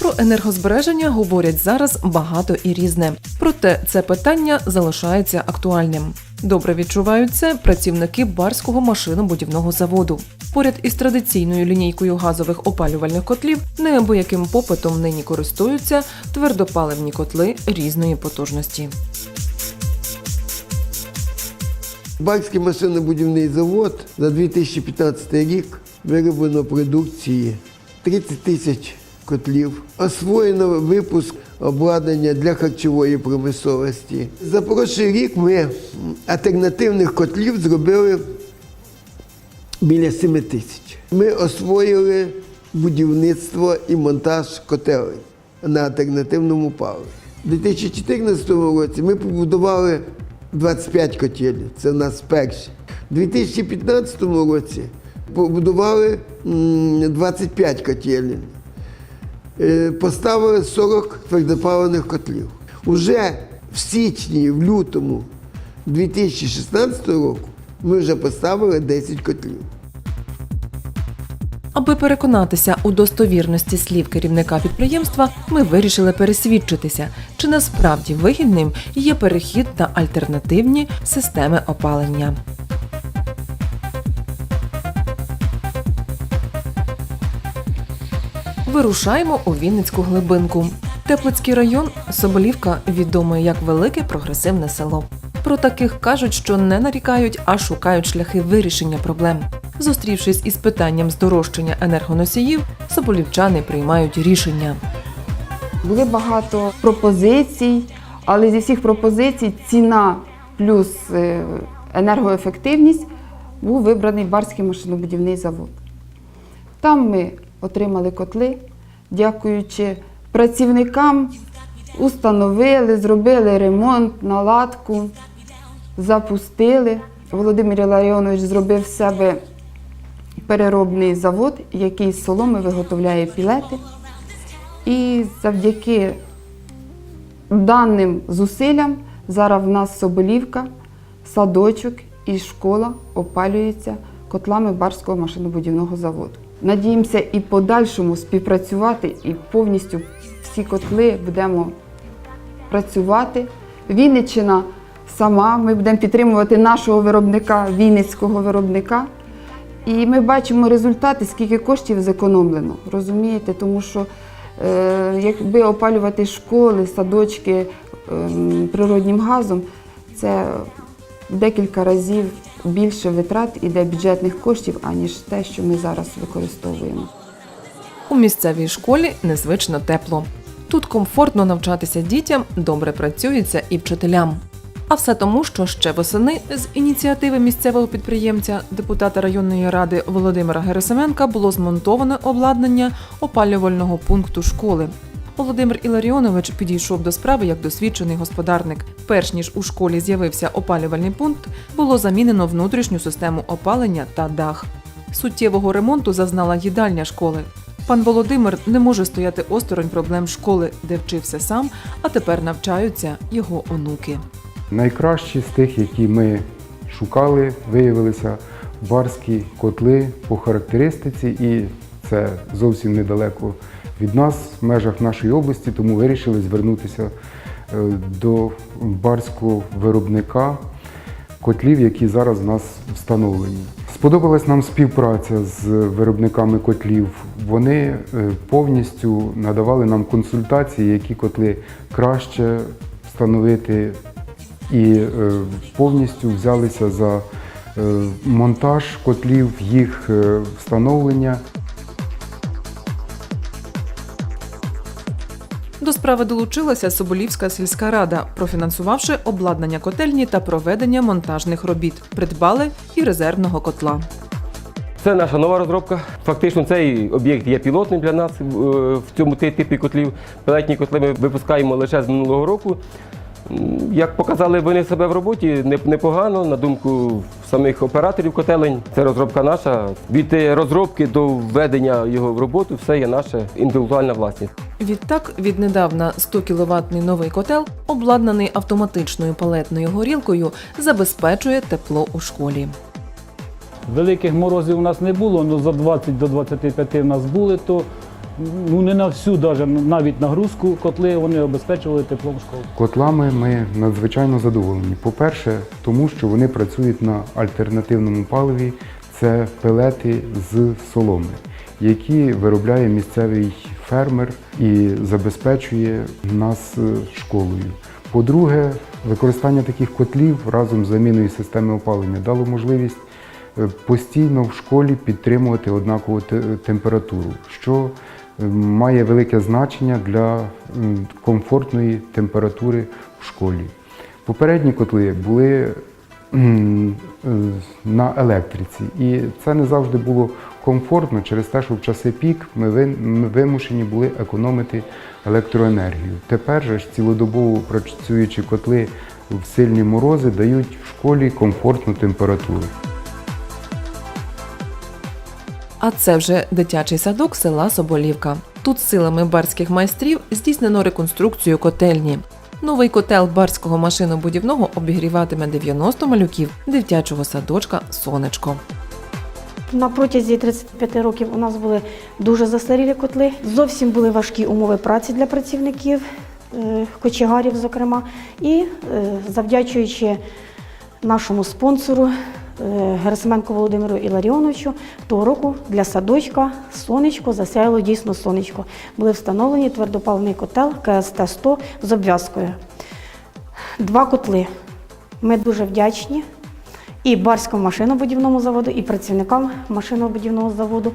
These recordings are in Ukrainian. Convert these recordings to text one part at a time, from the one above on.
Про енергозбереження говорять зараз багато і різне. Проте це питання залишається актуальним. Добре відчувають це працівники барського машинобудівного заводу. Поряд із традиційною лінійкою газових опалювальних котлів неабияким попитом нині користуються твердопаливні котли різної потужності. Бакський машинобудівний завод за 2015 рік вироблено продукції 30 тисяч котлів. Освоєно випуск обладнання для харчової промисловості. За прошлий рік ми альтернативних котлів зробили біля 7 тисяч. Ми освоїли будівництво і монтаж котелень на альтернативному паливі. У 2014 році ми побудували 25 котелів, це в нас перші. У 2015 році побудували 25 котелів. Е, Поставили 40 твердопаливних котлів. Уже в січні, в лютому 2016 року ми вже поставили 10 котлів. Аби переконатися у достовірності слів керівника підприємства, ми вирішили пересвідчитися, чи насправді вигідним є перехід на альтернативні системи опалення. Вирушаємо у Вінницьку глибинку. Теплицький район Соболівка відомий як велике прогресивне село. Про таких кажуть, що не нарікають, а шукають шляхи вирішення проблем. Зустрівшись із питанням здорожчання енергоносіїв, соболівчани приймають рішення. Були багато пропозицій, але зі всіх пропозицій ціна плюс е, енергоефективність був вибраний Барський машинобудівний завод. Там ми отримали котли, дякуючи працівникам, установили, зробили ремонт, наладку, запустили. Володимир Іларіонович зробив в себе переробний завод, який з соломи виготовляє пілети. І завдяки даним зусиллям зараз в нас Соболівка, садочок і школа опалюється котлами Барського машинобудівного заводу. Надіємося і подальшому співпрацювати, і повністю всі котли будемо працювати. Вінниччина сама, ми будемо підтримувати нашого виробника, вінницького виробника. І ми бачимо результати, скільки коштів зекономлено. Розумієте, тому що е, якби опалювати школи, садочки ем, природнім газом, це декілька разів більше витрат іде бюджетних коштів, аніж те, що ми зараз використовуємо. У місцевій школі незвично тепло. Тут комфортно навчатися дітям, добре працюється і вчителям. А все тому, що ще восени з ініціативи місцевого підприємця, депутата районної ради Володимира Герасименка, було змонтоване обладнання опалювального пункту школи. Володимир Іларіонович підійшов до справи як досвідчений господарник. Перш ніж у школі з'явився опалювальний пункт, було замінено внутрішню систему опалення та дах. Суттєвого ремонту зазнала їдальня школи. Пан Володимир не може стояти осторонь проблем школи, де вчився сам, а тепер навчаються його онуки. Найкращі з тих, які ми шукали, виявилися барські котли по характеристиці, і це зовсім недалеко від нас, в межах нашої області, тому вирішили звернутися е, до барського виробника котлів, які зараз в нас встановлені. Сподобалась нам співпраця з виробниками котлів. Вони е, повністю надавали нам консультації, які котли краще встановити і е, повністю взялися за монтаж котлів, їх встановлення. До справи долучилася Соболівська сільська рада, профінансувавши обладнання котельні та проведення монтажних робіт. Придбали і резервного котла. Це наша нова розробка. Фактично, цей об'єкт є пілотним для нас е, в цьому типі котлів. Пелетні котли ми випускаємо лише з минулого року. Як показали вони себе в роботі, непогано, на думку самих операторів котелень. Це розробка наша. Від е, розробки до введення його в роботу все є наша інтелектуальна власність. Відтак, віднедавна 100 кіловатний новий котел, обладнаний автоматичною палетною горілкою, забезпечує тепло у школі. Великих морозів у нас не було, але за 20 до 25 в нас були, то ну не на всю, даже, навіть нагрузку котли вони обезпечували теплом школ. Котлами ми надзвичайно задоволені. По-перше, тому що вони працюють на альтернативному паливі. Це пелети з соломи, які виробляє місцевий фермер і забезпечує нас е, школою. По-друге, використання таких котлів разом з заміною системи опалення дало можливість е, постійно в школі підтримувати однакову температуру, що має велике значення для комфортної температури в школі. Попередні котли були на електриці, і це не завжди було комфортно через те, що в часи пік ми вимушені були економити електроенергію. Тепер же цілодобово працюючі котли в сильні морози дають в школі комфортну температуру. А це вже дитячий садок села Соболівка. Тут силами барських майстрів здійснено реконструкцію котельні. Новий котел барського машинобудівного обігріватиме 90 малюків дитячого садочка Сонечко. На протязі 35 років у нас були дуже застарілі котли. Зовсім були важкі умови праці для працівників, е, кочегарів, зокрема. І е, завдячуючи нашому спонсору Герасименко Володимиру Іларіоновичу, того року для садочка сонечко засяяло дійсно сонечко. Були встановлені твердопаливний котел КСТ-100 з обв'язкою. Два котли. Ми дуже вдячні і Барському машинобудівному заводу, і працівникам машинобудівного заводу.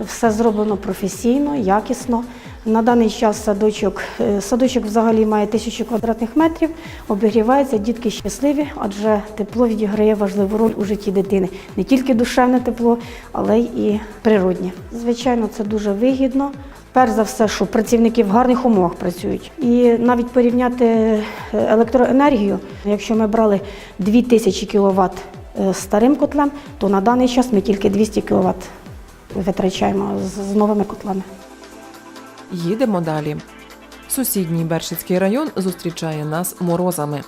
Все зроблено професійно, якісно. На даний час садочок, е, садочок взагалі має тисячу квадратних метрів, обігрівається, дітки щасливі, адже тепло відіграє важливу роль у житті дитини. Не тільки душевне тепло, але й природнє. Звичайно, це дуже вигідно. Перш за все, що працівники в гарних умовах працюють. І навіть порівняти е, електроенергію, якщо ми брали 2000 кВт старим котлем, то на даний час ми тільки 200 кВт витрачаємо з новими котлами. Їдемо далі. Сусідній Бершицький район зустрічає нас морозами.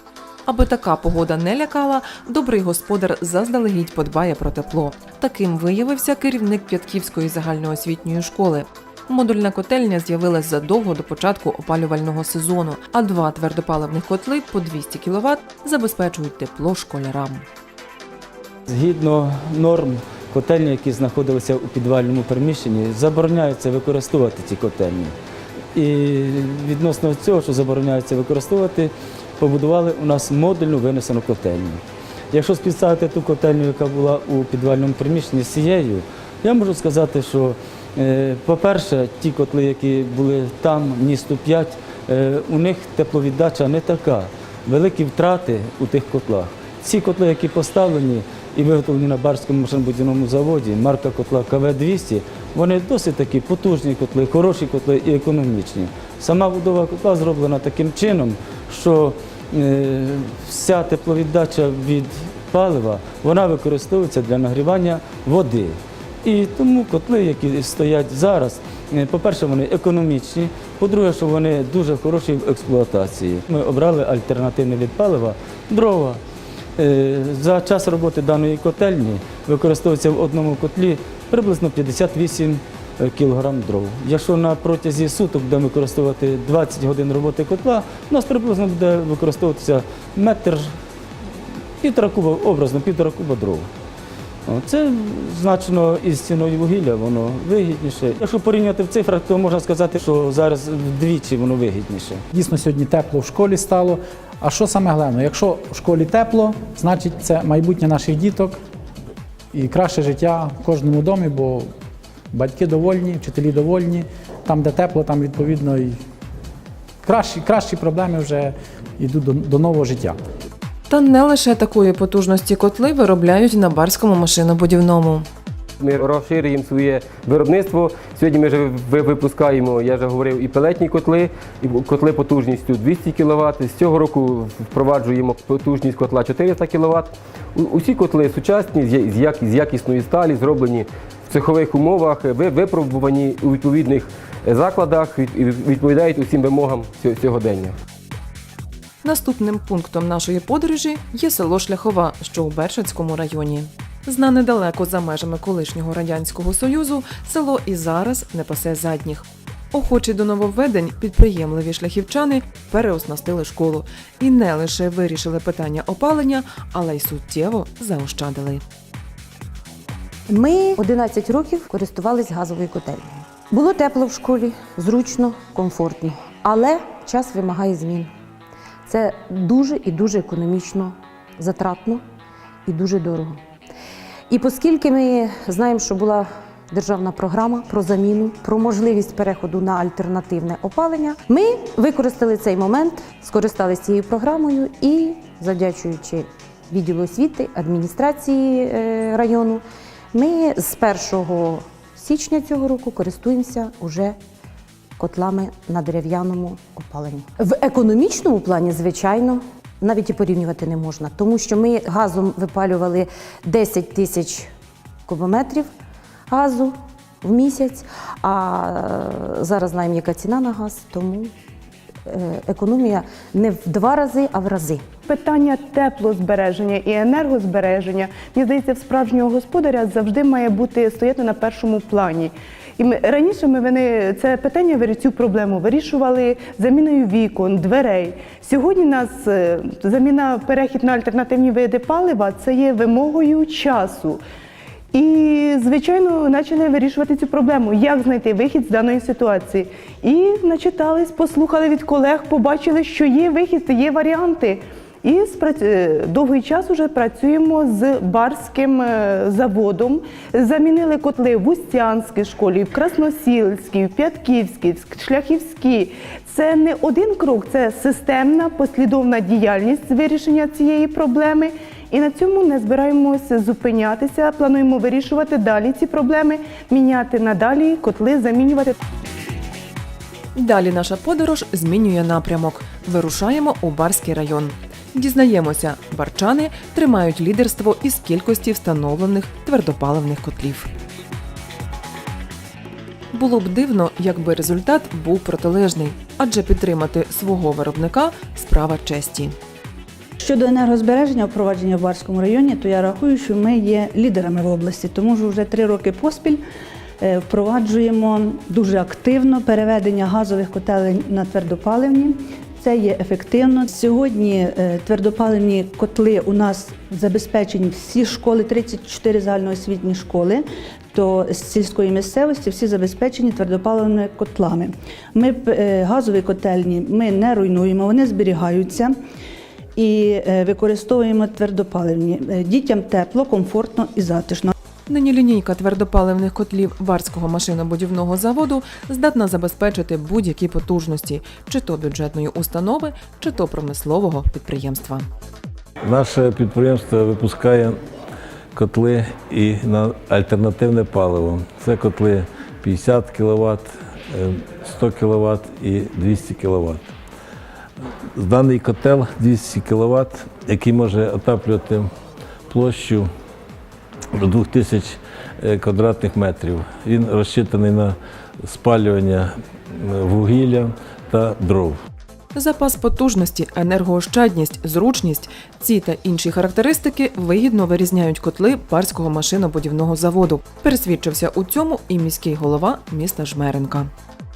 Аби така погода не лякала, добрий господар заздалегідь подбає про тепло. Таким виявився керівник П'ятківської загальноосвітньої школи. Модульна котельня з'явилась задовго до початку опалювального сезону, а два твердопаливних котли по 200 кВт забезпечують тепло школярам. Згідно норм котельні, які знаходилися у підвальному приміщенні, забороняється використовувати ці котельні. І відносно цього, що забороняється використовувати, побудували у нас модульну винесену котельню. Якщо співставити ту котельню, яка була у підвальному приміщенні з цією, я можу сказати, що, е, по-перше, ті котли, які були там, місту 5, е, у них тепловіддача не така. Великі втрати у тих котлах. Ці котли, які поставлені і виготовлені на Барському машинобудівному заводі, марка котла КВ-200, вони досить такі потужні котли, хороші котли і економічні. Сама будова котла зроблена таким чином, що е, вся тепловіддача від палива вона використовується для нагрівання води. І тому котли, які стоять зараз, е, по-перше, вони економічні, по-друге, що вони дуже хороші в експлуатації. Ми обрали альтернативне від палива дрова. Е, За час роботи даної котельні використовується в одному котлі приблизно 58 кг дров. Якщо на протязі суток будемо використовувати 20 годин роботи котла, у нас приблизно буде використовуватися метр півтора куба, образно півтора куба дров. Це значно із ціною вугілля, воно вигідніше. Якщо порівняти в цифрах, то можна сказати, що зараз вдвічі воно вигідніше. Дійсно, сьогодні тепло в школі стало. А що саме головне? Якщо в школі тепло, значить це майбутнє наших діток і краще життя в кожному домі, бо батьки довольні, вчителі довольні. Там, де тепло, там відповідно і кращі, кращі проблеми вже йдуть до, до нового життя. Та не лише такої потужності котли виробляють на барському машинобудівному. Ми розширюємо своє виробництво. Сьогодні ми вже випускаємо, я вже говорив, і пелетні котли, і котли потужністю 200 кВт. З цього року впроваджуємо потужність котла 400 кВт. Усі котли сучасні, з якісної сталі, зроблені в цехових умовах, випробувані у відповідних закладах і відповідають усім вимогам сьогодення. Наступним пунктом нашої подорожі є село Шляхова, що у Бершацькому районі. Знане далеко за межами колишнього радянського союзу, село і зараз не пасе задніх. Охочі до нововведень підприємливі шляхівчани переоснастили школу і не лише вирішили питання опалення, але й суттєво заощадили. Ми 11 років користувались газовою котельнею. Було тепло в школі, зручно, комфортно. Але час вимагає змін. Це дуже і дуже економічно затратно і дуже дорого. І оскільки ми знаємо, що була державна програма про заміну, про можливість переходу на альтернативне опалення, ми використали цей момент, скористалися цією програмою і, завдячуючи відділу освіти, адміністрації е, району, ми з 1 січня цього року користуємося уже котлами на дерев'яному опаленні. В економічному плані, звичайно, навіть і порівнювати не можна, тому що ми газом випалювали 10 тисяч кубометрів газу в місяць, а е, зараз знаємо, яка ціна на газ, тому е, економія не в два рази, а в рази. Питання теплозбереження і енергозбереження, мені здається, в справжнього господаря завжди має бути стояти на першому плані. І ми раніше ми вони це питання цю проблему вирішували заміною вікон, дверей. Сьогодні нас е, заміна перехід на альтернативні види палива це є вимогою часу. І, звичайно, почали вирішувати цю проблему, як знайти вихід з даної ситуації. І начитались, послухали від колег, побачили, що є вихід, є варіанти. І е, довгий час вже працюємо з барським е, заводом. Замінили котли в Устянській школі, в Красносілській, в П'ятківській, в Шляхівській. Це не один крок, це системна послідовна діяльність вирішення цієї проблеми. І на цьому не збираємося зупинятися. Плануємо вирішувати далі ці проблеми, міняти надалі котли, замінювати. Далі наша подорож змінює напрямок. Вирушаємо у Барський район. Дізнаємося, барчани тримають лідерство із кількості встановлених твердопаливних котлів. Було б дивно, якби результат був протилежний, адже підтримати свого виробника справа честі. Щодо енергозбереження впровадження в Барському районі, то я рахую, що ми є лідерами в області, тому що вже три роки поспіль е, впроваджуємо дуже активно переведення газових котелень на твердопаливні. Це є ефективно. Сьогодні е, твердопаливні котли у нас забезпечені всі школи, 34 загальноосвітні школи. То з сільської місцевості всі забезпечені твердопаливними котлами. Ми е, газові котельні ми не руйнуємо, вони зберігаються і е, використовуємо твердопаливні. Дітям тепло, комфортно і затишно. Нині лінійка твердопаливних котлів Барського машинобудівного заводу здатна забезпечити будь-які потужності, чи то бюджетної установи, чи то промислового підприємства. Наше підприємство випускає котли і на альтернативне паливо. Це котли 50 кВт, 100 кВт і 200 кВт. Даний котел 200 кВт, який може отаплювати площу до 2000 е, квадратних метрів. Він розчитаний на спалювання е, вугілля та дров. Запас потужності, енергоощадність, зручність ці та інші характеристики вигідно вирізняють котли Барського машинобудівного заводу. Пересвідчився у цьому і міський голова міста Жмеренка.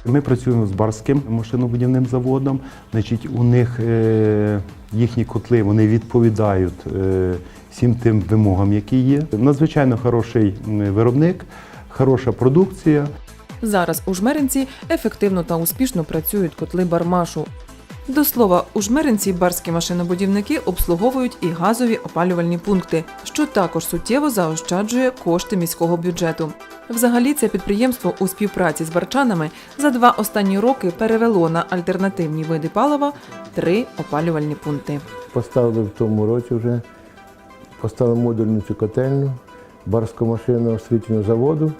Ми працюємо з Барським машинобудівним заводом. Значить, у них е, їхні котли вони відповідають е, всім тим вимогам, які є. Надзвичайно хороший виробник, хороша продукція. Зараз у Жмеринці ефективно та успішно працюють котли Бармашу. До слова, у Жмеринці барські машинобудівники обслуговують і газові опалювальні пункти, що також суттєво заощаджує кошти міського бюджету. Взагалі, це підприємство у співпраці з барчанами за два останні роки перевело на альтернативні види палива три опалювальні пункти. Поставили в тому році вже, поставили модульну цю котельню, барську машину освітлення заводу,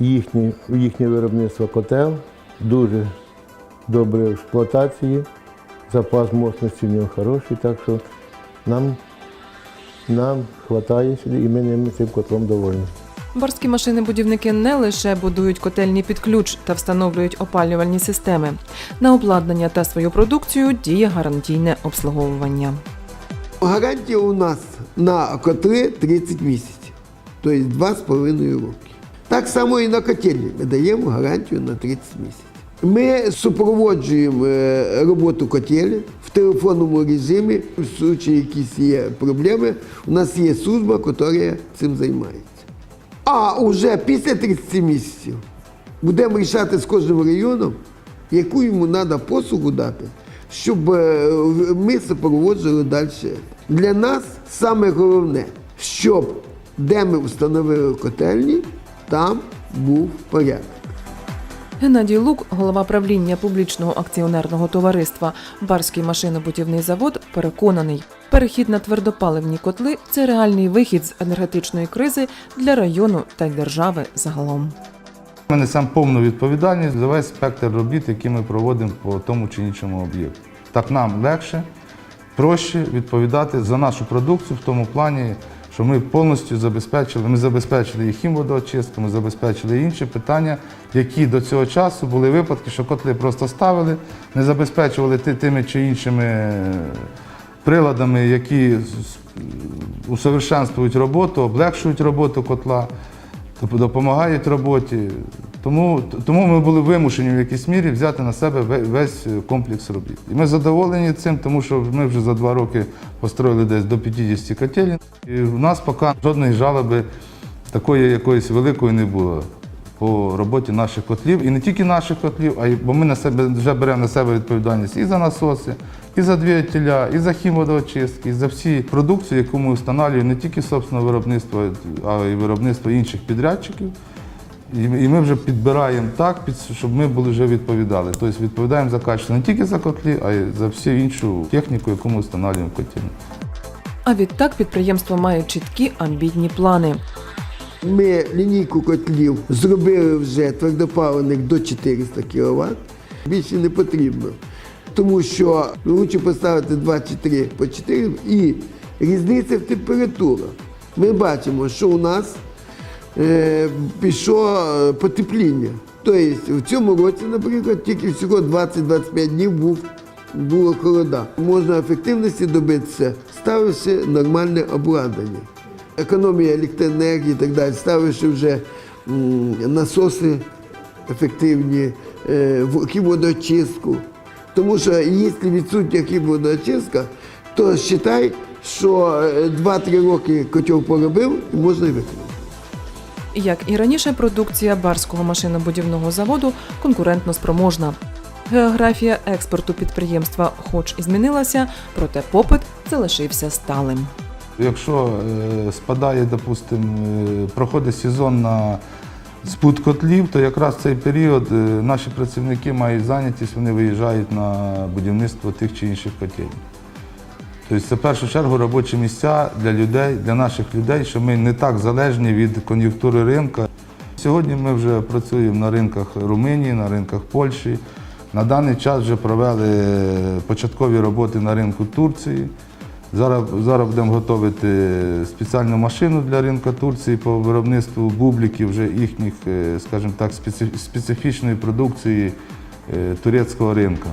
їхнє, їхнє виробництво котел, дуже добре в експлуатації, запас мощності в нього хороший, так що нам, нам вистачає сюди і ми ними цим котлом довольні. Барські машини-будівники не лише будують котельні під ключ та встановлюють опалювальні системи. На обладнання та свою продукцію діє гарантійне обслуговування. Гарантія у нас на котли 30 місяців, тобто 2,5 роки. Так само і на котельні. Ми даємо гарантію на 30 місяців. Ми супроводжуємо е, роботу котелі в телефонному режимі. В случаї якісь є проблеми, у нас є служба, яка цим займається. А вже після 30 місяців будемо рішати з кожним районом, яку йому треба послугу дати, щоб е, ми супроводжували далі. Для нас саме головне, щоб де ми встановили котельні, там був порядок. Геннадій Лук, голова правління публічного акціонерного товариства Барський машинобудівний завод, переконаний, перехід на твердопаливні котли це реальний вихід з енергетичної кризи для району та держави загалом. Ми несемо повну відповідальність за весь спектр робіт, які ми проводимо по тому чи іншому об'єкту. Так нам легше, проще відповідати за нашу продукцію в тому плані, що ми повністю забезпечили, ми забезпечили і хімводоочистку, ми забезпечили інші питання, які до цього часу були випадки, що котли просто ставили, не забезпечували тими чи іншими приладами, які усовершенствують роботу, облегшують роботу котла, допомагають роботі. Тому, тому ми були вимушені в якійсь мірі взяти на себе ве- весь комплекс робіт. І ми задоволені цим, тому що ми вже за два роки построїли десь до 50 котелів. І в нас поки жодної жалоби такої якоїсь великої не було по роботі наших котлів. І не тільки наших котлів, а й бо ми на себе вже беремо на себе відповідальність і за насоси, і за двигателя, і за хімводоочистки, і за всі продукцію, яку ми встановлюємо не тільки собственне виробництво, а й виробництво інших підрядчиків. І ми вже підбираємо так, щоб ми були вже відповідали. Тобто відповідаємо за качество не тільки за котлі, а й за всю іншу техніку, яку ми встановлюємо в котельні. А відтак підприємство має чіткі амбітні плани. Ми лінійку котлів зробили вже твердопаливних до 400 кВт. Більше не потрібно. Тому що краще поставити 2 чи 3 по 4 і різниця в температурах. Ми бачимо, що у нас е, пішло е, потепління. Тобто в цьому році, наприклад, тільки всього 20-25 днів був, було холода. Можна ефективності добитися, ставивши нормальне обладнання економія електроенергії і так далі, ставивши вже насоси ефективні, е, в- хімводоочистку. Тому що якщо відсутня хімводоочистка, то вважай, що е, 2-3 роки котел поробив і можна і виконати. Як і раніше, продукція барського машинобудівного заводу конкурентно спроможна. Географія експорту підприємства, хоч і змінилася, проте попит залишився сталим. Якщо е, спадає, допустимо, е, проходить сезон на спут котлів, то якраз в цей період е, наші працівники мають зайнятість, вони виїжджають на будівництво тих чи інших котелів. Тобто це в першу чергу робочі місця для людей, для наших людей, що ми не так залежні від кон'юнктури ринка. Сьогодні ми вже працюємо на ринках Румунії, на ринках Польщі. На даний час вже провели початкові роботи на ринку Турції. Зараз, зараз будемо готувати спеціальну машину для ринку Турції по виробництву бубліків, вже їхніх, е, скажімо так, специфічної продукції е, турецького ринку.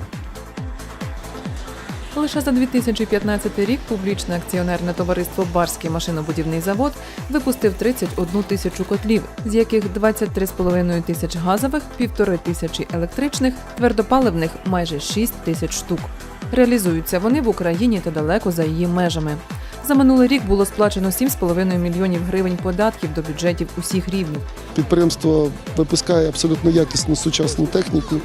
Лише за 2015 рік публічне акціонерне товариство Барський машинобудівний завод випустив 31 тисячу котлів, з яких 23,5 тисяч газових, півтори тисячі електричних, твердопаливних майже 6 тисяч штук. Реалізуються вони в Україні та далеко за її межами. За минулий рік було сплачено 7,5 мільйонів гривень податків до бюджетів усіх рівнів. Підприємство випускає абсолютно якісну сучасну техніку.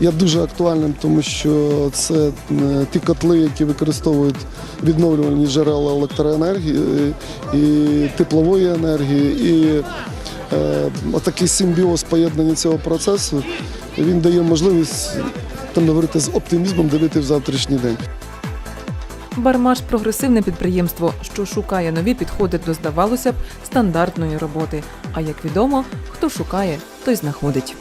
Є дуже актуальним, тому що це е, ті котли, які використовують відновлювальні джерела електроенергії і теплової енергії. І е, отакий симбіоз поєднання цього процесу він дає можливість там говорити з оптимізмом дивити в завтрашній день. Бармаш прогресивне підприємство, що шукає нові підходи до, здавалося б, стандартної роботи. А як відомо, хто шукає, той знаходить.